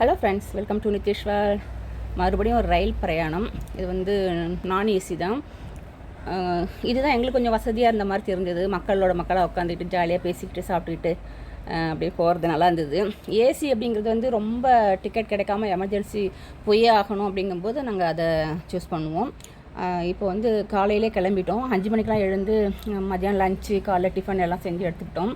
Hello friends welcome to Nithishwar மறுபடியும் ஒரு ரயில் பிரயாணம். இது வந்து நான் ஏசி தான். இதுதான் எங்களுக்கு கொஞ்சம் வசதியாக இருந்த மாதிரி தெரிஞ்சது. மக்களோட மக்களாக உட்காந்துக்கிட்டு ஜாலியாக பேசிக்கிட்டு சாப்பிட்டுக்கிட்டு அப்படியே போகிறது நல்லா இருந்தது. ஏசி அப்படிங்கிறது வந்து ரொம்ப டிக்கெட் கிடைக்காம எமர்ஜென்சி போயே ஆகணும் அப்படிங்கும்போது நாங்கள் அதை சூஸ் பண்ணுவோம். இப்போ வந்து காலையிலே கிளம்பிட்டோம். அஞ்சு மணிக்கெலாம் எழுந்து மதியானம் லஞ்சு காலைல டிஃபன் எல்லாம் செஞ்சு எடுத்துக்கிட்டோம்.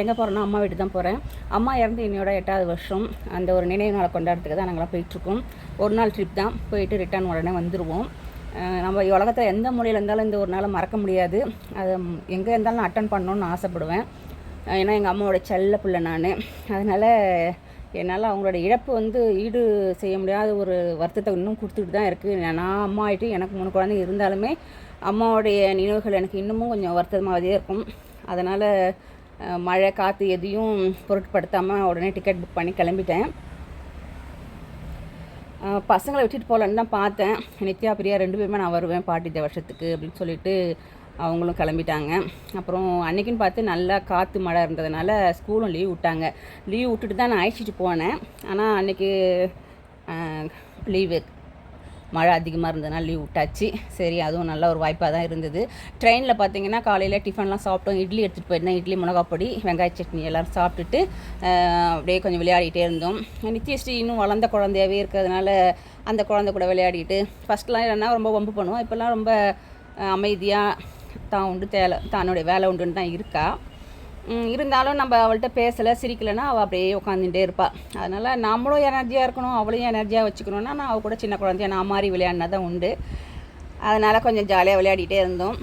எங்கே போகிறோன்னா அம்மா வீட்டு தான் போகிறேன் அம்மா இறந்து என்னோட எட்டாவது வருஷம் அந்த ஒரு நினைவு நாளை கொண்டாடுறதுக்கு தான் நாங்களாம் போயிட்டுருக்கோம். ஒரு நாள் ட்ரிப் தான். போயிட்டு ரிட்டர்ன் உடனே வந்துடுவோம் நம்ம உலகத்தில் எந்த மொழியில் இருந்தாலும் இந்த ஒரு நாளை மறக்க முடியாது. அது எங்கே இருந்தாலும் நான் அட்டன் பண்ணணும்னு ஆசைப்படுவேன். ஏன்னா எங்கள் அம்மாவோட செல்ல பிள்ளை நான். அதனால் என்னால் அவங்களோட இழப்பு வந்து ஈடு செய்ய முடியாத ஒரு வருத்தத்தை இன்னும் கொடுத்துட்டு தான் இருக்குது நான் அம்மா ஆகிட்டு எனக்கு மூணு குழந்தைங்க இருந்தாலுமே அம்மாவுடைய நினைவுகள் எனக்கு இன்னமும் கொஞ்சம் வருத்தமாகவே இருக்கும். அதனால் மழை காற்று எதையும் பொருட்படுத்தாமல் உடனே டிக்கெட் புக் பண்ணி கிளம்பிட்டேன். பசங்களை விட்டுட்டு போகலான்னு தான் பார்த்தேன். நித்யா பிரியா ரெண்டு பேருமே நான் வருவேன் பாட்டி இந்த வருஷத்துக்கு அப்படின்னு சொல்லிட்டு அவங்களும் கிளம்பிட்டாங்க. அப்புறம் அன்றைக்கின்னு பார்த்து நல்லா காற்று மழை இருந்ததுனால ஸ்கூலும் லீவ் விட்டாங்க. லீவ் விட்டுட்டு தான் நான் அழைச்சிட்டு போனேன். ஆனால் அன்னைக்கு லீவு மழை அதிகமாக இருந்ததுனால லீவ் விட்டாச்சு. சரி அதுவும் நல்ல ஒரு வாய்ப்பாக தான் இருந்தது. ட்ரெயினில் பார்த்தீங்கன்னா காலையில் டிஃபன்லாம் சாப்பிட்டோம். இட்லி எடுத்துகிட்டு போயிருந்தேன். இட்லி மிளகாப்பொடி வெங்காய சட்னி எல்லோரும் சாப்பிட்டுட்டு அப்படியே கொஞ்சம் விளையாடிட்டே இருந்தோம். நித்யஸ்ரீ இன்னும் வளர்ந்த குழந்தையாவே இருக்கிறதுனால அந்த குழந்தை கூட விளையாடிட்டு ஃபஸ்ட்லாம் என்னென்னா ரொம்ப வம்பு பண்ணுவோம் இப்போல்லாம் ரொம்ப அமைதியாக தான் உண்டு தேலை தன்னுடைய வேலை உண்டுன்னு தான் இருக்கா. இருந்தாலும் நம்ம அவள்கிட்ட பேசலை சிரிக்கலைன்னா அவள் அப்படியே உட்காந்துட்டே இருப்பாள் அதனால் நம்மளும் எனர்ஜியாக இருக்கணும் அவளையும் எனர்ஜியாக வச்சுக்கணுன்னா நான் அவள் கூட சின்ன குழந்தைய நான் மாதிரி விளையாடினா தான் உண்டு. அதனால் கொஞ்சம் ஜாலியாக விளையாடிட்டே இருந்தோம்.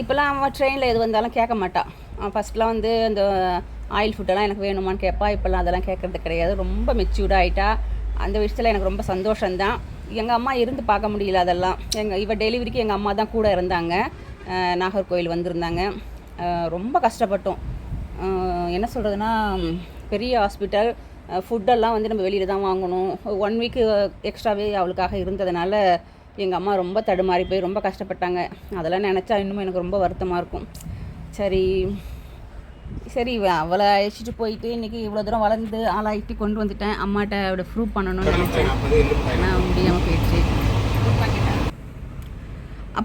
இப்போல்லாம் அவன் ட்ரெயினில் எது வந்தாலும் கேட்க மாட்டான் ஃபஸ்ட்லாம் வந்து அந்த ஆயில் ஃபுட்டெல்லாம் எனக்கு வேணுமான்னு கேட்பா. இப்போல்லாம் அதெல்லாம் கேட்குறது கிடையாது. ரொம்ப மெச்சூர்டாக ஆகிட்டா அந்த விஷயத்தில் எனக்கு ரொம்ப சந்தோஷம்தான். எங்கள் அம்மா இருந்து பார்க்க முடியல அதெல்லாம். எங்கள் இவள் டெலிவரிக்கு எங்கள் அம்மா தான் கூட இருந்தாங்க. நாகர்கோவில் வந்திருந்தாங்க. ரொம்ப கஷ்டப்பட்டோம். என்ன சொல்கிறதுனா பெரிய ஹாஸ்பிட்டல் ஃபுட்டெல்லாம் வந்து நம்ம வெளியில் தான் வாங்கணும். ஒன் வீக்கு எக்ஸ்ட்ராவே அவளுக்காக இருந்ததுனால எங்கள் அம்மா ரொம்ப தடுமாறி போய் ரொம்ப கஷ்டப்பட்டாங்க. அதெல்லாம் நினச்சா இன்னும் எனக்கு ரொம்ப வருத்தமாக இருக்கும். சரி சரி அவளை அழைச்சிட்டு போயிட்டு இன்றைக்கி இவ்வளோ தூரம் வளர்ந்து ஆளாயிட்டு கொண்டு வந்துட்டேன். அம்மாட்ட அவட ப்ரூவ் பண்ணணும்னு நினச்சேன். ஆனால் முடியாமல் போயிடுச்சு.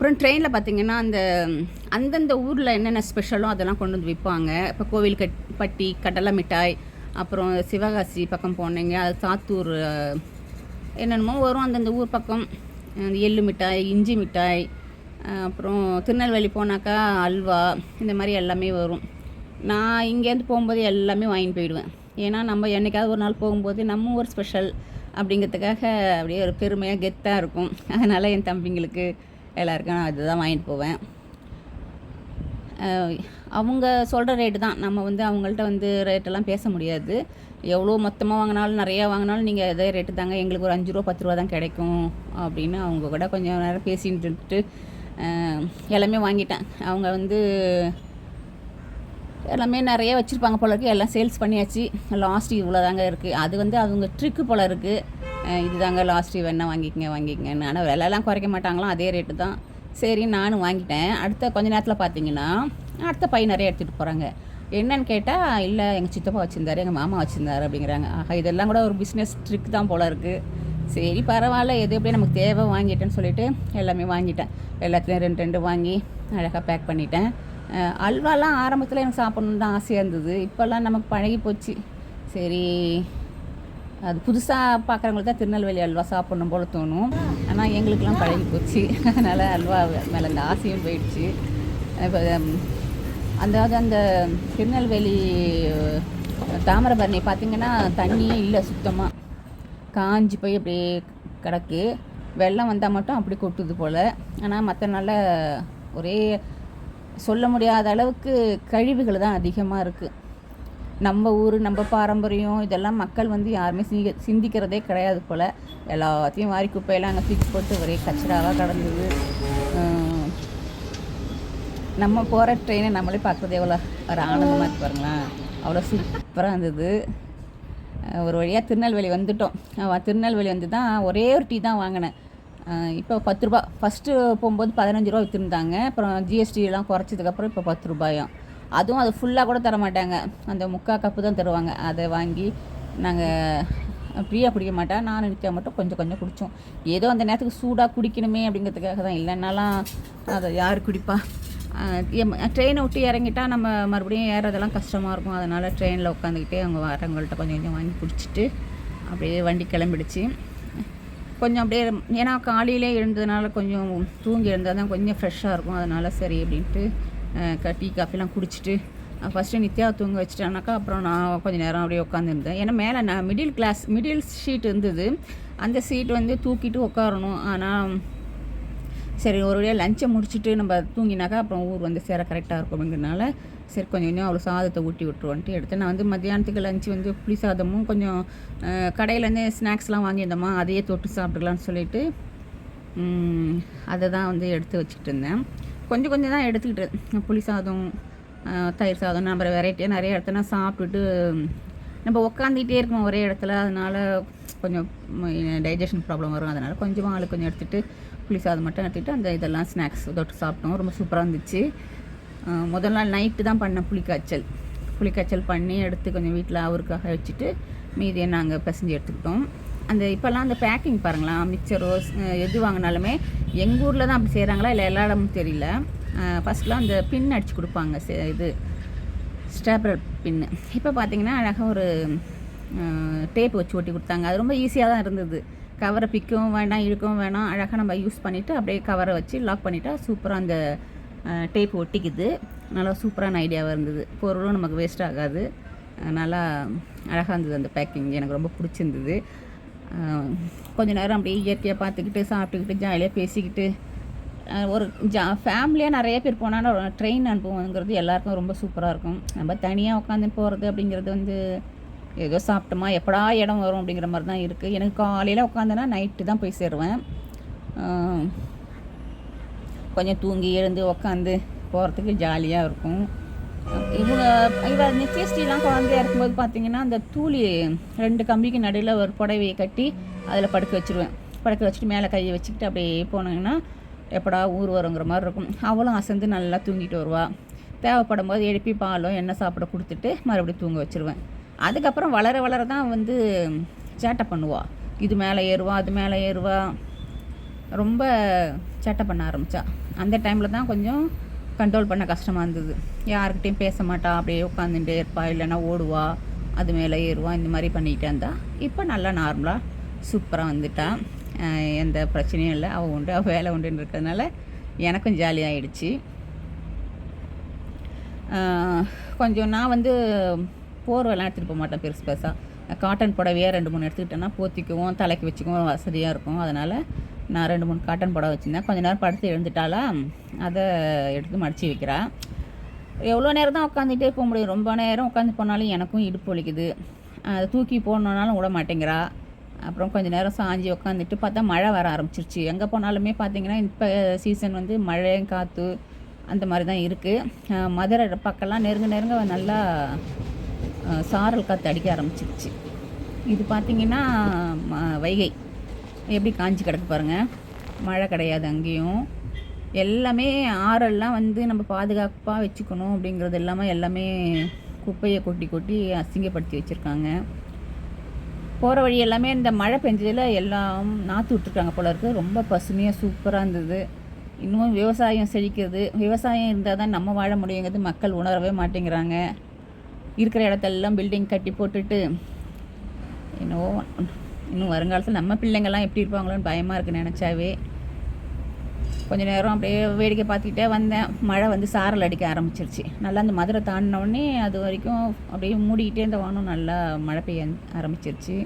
அப்புறம் ட்ரெயினில் பார்த்தீங்கன்னா அந்த அந்தந்த ஊரில் என்னென்ன ஸ்பெஷலோ அதெல்லாம் கொண்டு வந்து விற்பாங்க இப்போ கோவில் கட் பட்டி கடலை மிட்டாய் அப்புறம் சிவகாசி பக்கம் போனீங்க அது சாத்தூர் என்னென்னமோ வரும் அந்தந்த ஊர் பக்கம். எள்ளு மிட்டாய் இஞ்சி மிட்டாய் அப்புறம் திருநெல்வேலி போனாக்கா அல்வா இந்த மாதிரி எல்லாமே வரும். நான் இங்கேருந்து போகும்போது எல்லாமே வாங்கிட்டு போயிடுவேன். ஏன்னா நம்ம என்னைக்காவது ஒரு நாள் போகும்போது நம்ம ஊர் ஸ்பெஷல் அப்படிங்கிறதுக்காக அப்படியே ஒரு பெருமையாக கெத்தாக இருக்கும். அதனால் என் தம்பிங்களுக்கு எல்லாருக்கும் நான் இதுதான் வாங்கிட்டு போவேன். அவங்க சொல்கிற ரேட்டு தான். நம்ம வந்து அவங்கள்ட்ட வந்து ரேட்டெல்லாம் பேச முடியாது. எவ்வளோ மொத்தமாக வாங்கினாலும் நிறையா வாங்கினாலும் நீங்கள் இதே ரேட்டு தாங்க. எங்களுக்கு ஒரு அஞ்சு ரூபா பத்து ரூபா தான் கிடைக்கும் அப்படின்னு அவங்க கூட கொஞ்சம் நேரம் பேசிட்டு இருந்துட்டு எல்லாமே வாங்கிட்டேன். அவங்க வந்து எல்லாமே நிறைய வச்சுருப்பாங்க போல இருக்குது எல்லாம் சேல்ஸ் பண்ணியாச்சு. லாஸ்ட் இவ்வளோ தாங்க இருக்குது அது வந்து அவங்க ட்ரிக்கு போல இருக்குது இதுதாங்க லாஸ்ட் வேணா வாங்கிக்கங்க வாங்கிக்கங்கன்னு. ஆனால் விலையெல்லாம் குறைக்க மாட்டாங்களாம் அதே ரேட்டு தான். சரி நானும் வாங்கிட்டேன். அடுத்த கொஞ்ச நேரத்தில் பார்த்தீங்கன்னா அடுத்த பையன் நிறைய எடுத்துகிட்டு போகிறாங்க என்னன்னு கேட்டால் இல்லை எங்கள் சித்தப்பா வச்சுருந்தாரு எங்கள் மாமா வச்சுருந்தாரு அப்படிங்கிறாங்க. ஆஹா இதெல்லாம் கூட ஒரு பிஸ்னஸ் ட்ரிக் தான் போல இருக்குது சரி பரவாயில்ல எது எப்படியும் நமக்கு தேவை வாங்கிட்டேன்னு சொல்லிட்டு எல்லாமே வாங்கிட்டேன். எல்லாத்துலேயும் ரெண்டு ரெண்டு வாங்கி அழகாக பேக் பண்ணிட்டேன். அல்வாலாம் ஆரம்பத்தில் எனக்கு சாப்பிட்ணுன்னு தான் ஆசையாக இருந்தது. இப்போல்லாம் நமக்கு பழகி போச்சு சரி அது புதுசாக பார்க்குறவங்களுக்கு தான் திருநெல்வேலி அல்வா சாப்பிட்ணும் போல தோணும். ஆனால் எங்களுக்கெல்லாம் பழகி போச்சு. அதனால் அல்வா மேலே அந்த ஆசையும் போயிடுச்சு. இப்போ அதாவது அந்த திருநெல்வேலி தாமிரபரணி பார்த்திங்கன்னா தண்ணியே இல்லை சுத்தமாக காஞ்சி போய் அப்படியே கிடக்கு. வெள்ளம் வந்தால் மட்டும் அப்படி கொட்டுது போல். ஆனால் மற்ற நாளில் ஒரே சொல்ல முடியாத அளவுக்கு கழிவுகள் தான் அதிகமாக இருக்குது நம்ம ஊர் நம்ம பாரம்பரியம் இதெல்லாம் மக்கள் வந்து யாருமே சிங்க சிந்திக்கிறதே கிடையாது போல். எல்லாத்தையும் வாரி குப்பையெல்லாம் அங்கே தூக்கி போட்டு ஒரே கச்சடாவாக கடந்தது. நம்ம போகிற ட்ரெயினை நம்மளே பார்க்குறது எவ்வளோ ஒரு ஆனந்தமாக இருக்கு பாருங்களேன். அவ்வளோ சூப்பராக இருந்தது. ஒரு வழியாக திருநெல்வேலி வந்துட்டோம். திருநெல்வேலி வந்து தான் ஒரே ஒரு டீ தான் வாங்கினேன். இப்போ பத்து ரூபா ஃபஸ்ட்டு போகும்போது பதினஞ்சு ரூபா விற்றுருந்தாங்க அப்புறம் ஜிஎஸ்டி குறைச்சதுக்கப்புறம் இப்போ பத்து ரூபாயும். அதுவும் அது ஃபுல்லாக கூட தர மாட்டாங்க அந்த முக்கால் கப்பு தான் தருவாங்க. அதை வாங்கி நாங்கள் ஃப்ரீயாக குடிக்க மாட்டேன் நான் நித்யா மட்டும் கொஞ்சம் கொஞ்சம் குடித்தோம் ஏதோ அந்த நேரத்துக்கு சூடாக குடிக்கணுமே அப்படிங்கிறதுக்காக தான். இல்லைன்னாலாம் அதை யார் குடிப்பா? ட்ரெயினை விட்டு இறங்கிட்டா நம்ம மறுபடியும் ஏறதெல்லாம் கஷ்டமாக இருக்கும். அதனால் ட்ரெயினில் உட்காந்துக்கிட்டே அவங்க வரவங்கள்ட்ட கொஞ்சம் கொஞ்சம் வாங்கி குடிச்சிட்டு அப்படியே வண்டி கிளம்பிடுச்சு. கொஞ்சம் அப்படியே ஏன்னா காலையிலே எழுந்ததுனால கொஞ்சம் தூங்கி எழுந்தால் தான் கொஞ்சம் ஃப்ரெஷ்ஷாக இருக்கும். அதனால் சரி அப்படின்ட்டு டீ காஃபிலாம் குடிச்சிட்டு ஃபஸ்ட்டு நித்யா தூங்க வச்சிட்டானாக்கா அப்புறம் நான் கொஞ்சம் நேரம் அப்படியே உட்காந்துருந்தேன் ஏன்னா மேலே நான் மிடில் கிளாஸ் மிடில் ஷீட் இருந்தது. அந்த சீட் வந்து தூக்கிட்டு உட்காரணும். ஆனால் சரி ஒரு வழியாக லஞ்சை முடிச்சுட்டு நம்ம தூங்கினாக்கா அப்புறம் ஊர் வந்து சேர கரெக்டாக இருக்கும் அப்படிங்கிறனால சரி கொஞ்சம் கொஞ்சம் அவ்வளோ சாதத்தை ஊட்டி விட்டுருவோன்ட்டு எடுத்து நான் வந்து மத்தியானத்துக்கு லஞ்சு வந்து புளி சாதமும் கொஞ்சம் கடையிலேருந்து ஸ்நாக்ஸ்லாம் வாங்கியிருந்தோமா அதையே தொட்டு சாப்பிட்டுக்கலான்னு சொல்லிட்டு அதை தான் வந்து எடுத்து வச்சுட்டு இருந்தேன். கொஞ்சம் கொஞ்சம் தான் எடுத்துக்கிட்டு புளி சாதம் தயிர் சாதம் நம்ம வெரைட்டியாக நிறைய இடத்துல சாப்பிட்டுட்டு நம்ம உக்காந்துக்கிட்டே இருக்கோம் ஒரே இடத்துல. அதனால் கொஞ்சம் டைஜஷன் ப்ராப்ளம் வரும். அதனால் கொஞ்சமாக ஆளு கொஞ்சம் எடுத்துகிட்டு புளி சாதம் மட்டும் எடுத்துகிட்டு அந்த இதெல்லாம் ஸ்நாக்ஸ் தொட்டு சாப்பிட்டோம். ரொம்ப சூப்பராக இருந்துச்சு. முதல் நாள் நைட்டு தான் பண்ணேன் புளிக்காய்ச்சல் புளிக்காய்ச்சல் பண்ணி எடுத்து கொஞ்சம் வீட்டில் அவருக்காக வச்சுட்டு மீதியை நாங்கள் பிசைஞ்சு எடுத்துக்கிட்டோம். அந்த இப்போல்லாம் அந்த பேக்கிங் பாருங்களேன் மிக்சரோ எது வாங்கினாலுமே எங்கள் ஊரில் தான் அப்படி செய்கிறாங்களா இல்லை எல்லா இடமும் தெரியல. ஃபஸ்ட்லாம் அந்த பின் அடித்து கொடுப்பாங்க சே- இது ஸ்டாப்லர் பின்னு இப்போ பார்த்தீங்கன்னா அழகாக ஒரு டேப் வச்சு ஒட்டி கொடுத்தாங்க. அது ரொம்ப ஈஸியாக தான் இருந்தது. கவரை பிக்கவும் வேண்டாம் இழுக்கவும் வேணாம் அழகாக நம்ம யூஸ் பண்ணிவிட்டு அப்படியே கவரை வச்சு லாக் பண்ணிட்டா சூப்பராக அந்த டேப் ஒட்டிக்குது. நல்லா சூப்பரான ஐடியாவாக இருந்தது. பொருளும் நமக்கு வேஸ்ட் ஆகாது. நல்லா அழகாக இருந்தது அந்த பேக்கிங் எனக்கு ரொம்ப பிடிச்சிருந்தது. கொஞ்ச நேரம் அப்படியே இயற்கையாக பார்த்துக்கிட்டு சாப்பிட்டுக்கிட்டு ஜாலியாக பேசிக்கிட்டு ஒரு ஜா ஃபேமிலியாக நிறைய பேர் போனால் ட்ரெயின் அனுபவங்கிறது எல்லாருக்கும் ரொம்ப சூப்பராக இருக்கும். நம்ம தனியாக உட்காந்து போகிறது அப்படிங்கிறது வந்து ஏதோ சாப்பிட்டோமா எப்படா இடம் வரும் அப்படிங்கிற மாதிரி தான் இருக்குது எனக்கு காலையில் உட்காந்தனா நைட்டு தான் போய் சேருவேன். கொஞ்சம் தூங்கி எழுந்து உக்காந்து போகிறதுக்கு ஜாலியாக இருக்கும். இவங்க இவ நித்யஸ்ரீலாம் குழந்தையா இருக்கும்போது பார்த்தீங்கன்னா அந்த தூளி ரெண்டு கம்பிக்கு நடுவில் ஒரு புடவையை கட்டி அதில் படுக்க வச்சிருவேன். படுக்க வச்சுட்டு மேலே கையை வச்சுக்கிட்டு அப்படியே போனாங்கன்னா எப்படா ஊர் வருங்கிற மாதிரி இருக்கும். அவளும் அசந்து நல்லா தூங்கிட்டு வருவாள் தேவைப்படும் போது எழுப்பி பாலும் எண்ணெய் சாப்பிட கொடுத்துட்டு மறுபடியும் தூங்க வச்சிருவேன். அதுக்கப்புறம் வளர வளர தான் வந்து சேட்டை பண்ணுவாள் இது மேலே ஏறுவா அது மேலே ஏறுவா. ரொம்ப சேட்டை பண்ண ஆரம்பித்தா அந்த டைமில் தான் கொஞ்சம் கண்ட்ரோல் பண்ண கஷ்டமாக இருந்தது. யாருக்கிட்டையும் பேச மாட்டா அப்படியே உட்காந்துட்டே இருப்பா இல்லைன்னா ஓடுவா அது மேலே ஏறுவா இந்த மாதிரி பண்ணிக்கிட்டே இருந்தா இப்போ நல்லா நார்மலாக சூப்பராக வந்துட்டான் எந்த பிரச்சனையும் இல்லை. அவள் உண்டு அவள் வேலை உண்டுன்னு இருக்கிறதுனால எனக்கும் ஜாலியாகிடுச்சு கொஞ்சம் நான் வந்து போர்வெல்லாம் எடுத்துகிட்டு போக மாட்டேன் பெருசு பெருசாக காட்டன் புடவையாக ரெண்டு மூணு எடுத்துக்கிட்டேன்னா போத்திக்குவோம் தலைக்கு வச்சுக்குவோம் வசதியாக இருக்கும். அதனால் நான் ரெண்டு மூணு காட்டன் புடவை வச்சுருந்தேன். கொஞ்சம் நேரம் படுத்து எழுந்துட்டாலா அதை எடுத்து மடித்து வைக்கிறா. எவ்வளோ நேரம் தான் உட்காந்துட்டே போக முடியும். ரொம்ப நேரம் உட்காந்து போனாலும் எனக்கும் இடுப்பு வலிக்குது. அதை தூக்கி போடணுன்னாலும் விட மாட்டேங்கிறா. அப்புறம் கொஞ்சம் நேரம் சாஞ்சி உட்காந்துட்டு பார்த்தா மழை வர ஆரம்பிச்சிருச்சு. எங்கே போனாலுமே பார்த்தீங்கன்னா இப்போ சீசன் வந்து மழை காற்று அந்த மாதிரி தான் இருக்குது மதுரை பக்கம்லாம் நெருங்க நெருங்க நல்லா சாரல் காற்று அடிக்க ஆரம்பிச்சிருச்சு. இது பார்த்தீங்கன்னா ம- வைகை. எப்படி காஞ்சி கிடக்கு பாருங்கள் மழை கிடையாது அங்கேயும். எல்லாமே ஆறெல்லாம் வந்து நம்ம பாதுகாப்பாக வச்சுக்கணும் அப்படிங்கிறது எல்லாமே எல்லாமே குப்பையை கொட்டி கொட்டி அசிங்கப்படுத்தி வச்சுருக்காங்க. போகிற வழி எல்லாமே இந்த மழை பெஞ்சதில் எல்லாம் நாற்று விட்ருக்காங்க போல இருக்குது ரொம்ப பசுமையாக சூப்பராக இருந்தது. இன்னும் விவசாயம் செழிக்கிறது. விவசாயம் இருந்தால் தான் நம்ம வாழ முடியுங்கிறது மக்கள் உணரவே மாட்டேங்கிறாங்க. இருக்கிற இடத்தெல்லாம் பில்டிங் கட்டி போட்டுட்டு என்னவோ இன்னும் வருங்காலத்தில் நம்ம பிள்ளைங்கள்லாம் எப்படி இருப்பாங்களோன்னு பயமாக இருக்குது நினச்சாவே கொஞ்ச நேரம் அப்படியே வேடிக்கை பார்த்துக்கிட்டே வந்தேன். மழை வந்து சாரல் அடிக்க ஆரம்பிச்சிருச்சு. நல்லா அந்த மதுரை தாண்டினோடனே அது வரைக்கும் அப்படியே மூடிக்கிட்டே இருந்த வானம் நல்லா மழை பெய்ய ஆரம்பிச்சிருச்சு.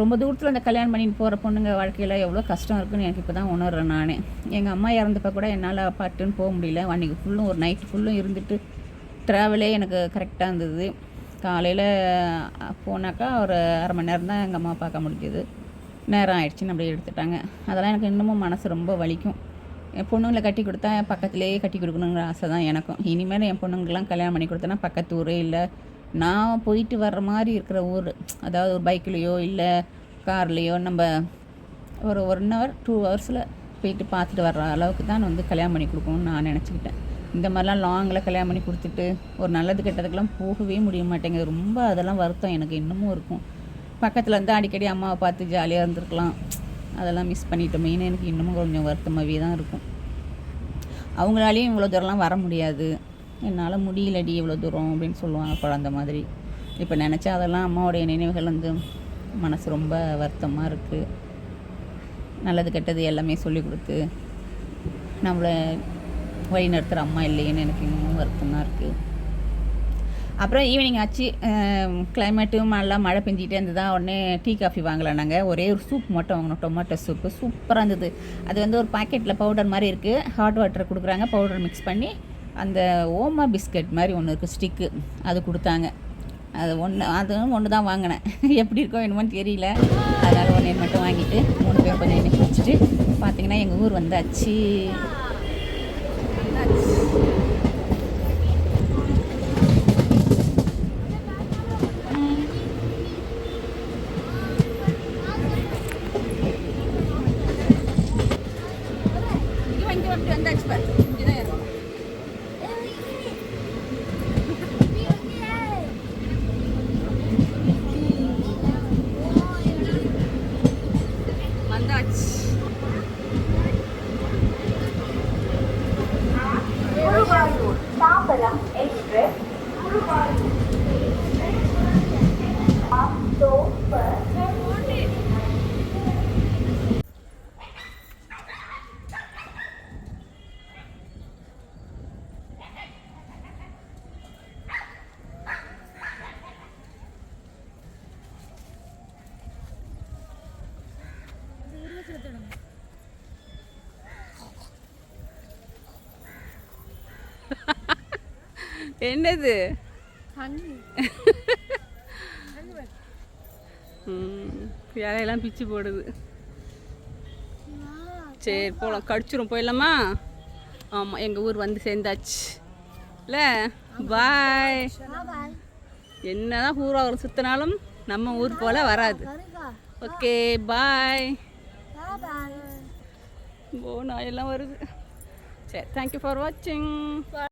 ரொம்ப தூரத்தில் அந்த கல்யாணம் பண்ணிட்டு போகிற பொண்ணுங்க வாழ்க்கையில் எவ்வளோ கஷ்டம் இருக்குன்னு எனக்கு இப்போ தான் உணர்றேன் நான். எங்கள் அம்மா இறந்தப்ப கூட என்னால் பாட்டுன்னு போக முடியல. அன்றைக்கி ஃபுல்லும் ஒரு நைட் ஃபுல்லும் இருந்துட்டு ட்ராவலே எனக்கு கரெக்டாக இருந்தது. காலையில் போனாக்கா ஒரு அரை மணி நேரம் தான் எங்கள் அம்மா பார்க்க முடிஞ்சுது. நேரம் ஆயிடுச்சுன்னு அப்படியே எடுத்துட்டாங்க. அதெல்லாம் எனக்கு இன்னமும் மனசு ரொம்ப வலிக்கும். என் பொண்ணுங்களை கட்டி கொடுத்தா என் பக்கத்துலேயே கட்டி கொடுக்கணுங்கிற ஆசை தான் எனக்கும். இனிமேல் என் பொண்ணுங்கெல்லாம் கல்யாணம் பண்ணி கொடுத்தேன்னா பக்கத்து ஊரே இல்லை. நான் போயிட்டு வர்ற மாதிரி இருக்கிற ஊர் அதாவது ஒரு பைக்லேயோ இல்லை கார்லேயோ நம்ம ஒரு ஒன் ஹவர் டூ ஹவர்ஸில் போயிட்டு பார்த்துட்டு வர்ற அளவுக்கு தான் வந்து கல்யாணம் பண்ணி கொடுக்கணும்னு நான் நினச்சிக்கிட்டேன். இந்த மாதிரிலாம் லாங்கில் கல்யாணம் பண்ணி கொடுத்துட்டு ஒரு நல்லது கெட்டதுக்கெல்லாம் போகவே முடிய மாட்டேங்குது. ரொம்ப அதெல்லாம் வருத்தம் எனக்கு இன்னமும் இருக்கும். பக்கத்தில் இருந்து அடிக்கடி அம்மாவை பார்த்து ஜாலியாக இருந்திருக்கலாம். அதெல்லாம் மிஸ் பண்ணிட்டோமேனு எனக்கு இன்னமும் கொஞ்சம் வருத்தமாகவே தான் இருக்கும். அவங்களாலேயும் இவ்வளோ தூரம்லாம் வர முடியாது. என்னால் முடியலடி இவ்வளோ தூரம் அப்படின்னு சொல்லுவாங்க குழந்த மாதிரி. இப்போ நினச்சா அதெல்லாம் அம்மாவுடைய நினைவுகள் வந்து மனசு ரொம்ப வருத்தமாக இருக்குது நல்லது கெட்டது எல்லாமே சொல்லி கொடுத்து நம்மளை வழி நடத்துகிற அம்மா இல்லையேன்னு எனக்கு இன்னும் வருத்தமாக இருக்குது அப்புறம் ஈவினிங் ஆச்சு. கிளைமேட்டும் நல்லா மழை பெஞ்சிக்கிட்டே இருந்ததா உடனே டீ காஃபி வாங்கலை நாங்கள் ஒரே ஒரு சூப் மட்டும் வாங்கினோம் டொமேட்டோ சூப்பு சூப்பராக இருந்தது. அது வந்து ஒரு பாக்கெட்டில் பவுடர் மாதிரி இருக்குது ஹாட் வாட்டர் கொடுக்குறாங்க. பவுடர் மிக்ஸ் பண்ணி அந்த ஓமா பிஸ்கட் மாதிரி ஒன்று இருக்குது ஸ்டிக்கு அது கொடுத்தாங்க. அது ஒன்று அதுவும் ஒன்று தான் வாங்கினேன். எப்படி இருக்கோ என்னமோன்னு தெரியல. அதனால் ஒன்று மட்டும் வாங்கிட்டு மூணு பேர் கொஞ்சம் எண்ணெய் குடிச்சிட்டு பார்த்தீங்கன்னா எங்கள் ஊர் வந்தாச்சு இங்கே வந்து வந்து வந்தாச்சு பாரு இங்கே தான் இருக்கும் வந்தாச்சு குருவாயூர் தாம்பரம் எக்ஸ்பிரஸ் குருவாயூர் அக்டோபர் என்னது? இலையெல்லாம் பிச்சு போடுது. சரி போகலாம் கடிச்சிரும் போயிடலாமா? ஆமாம் எங்கள் ஊர் வந்து சேர்ந்தாச்சு. இல்லை? பாய் என்னதான் ஊராக சுற்றினாலும் நம்ம ஊர் போல் வராது. ஓகே பாய் ஓ நாயெல்லாம் வருது. சரி தேங்க்யூ ஃபார் வாட்சிங்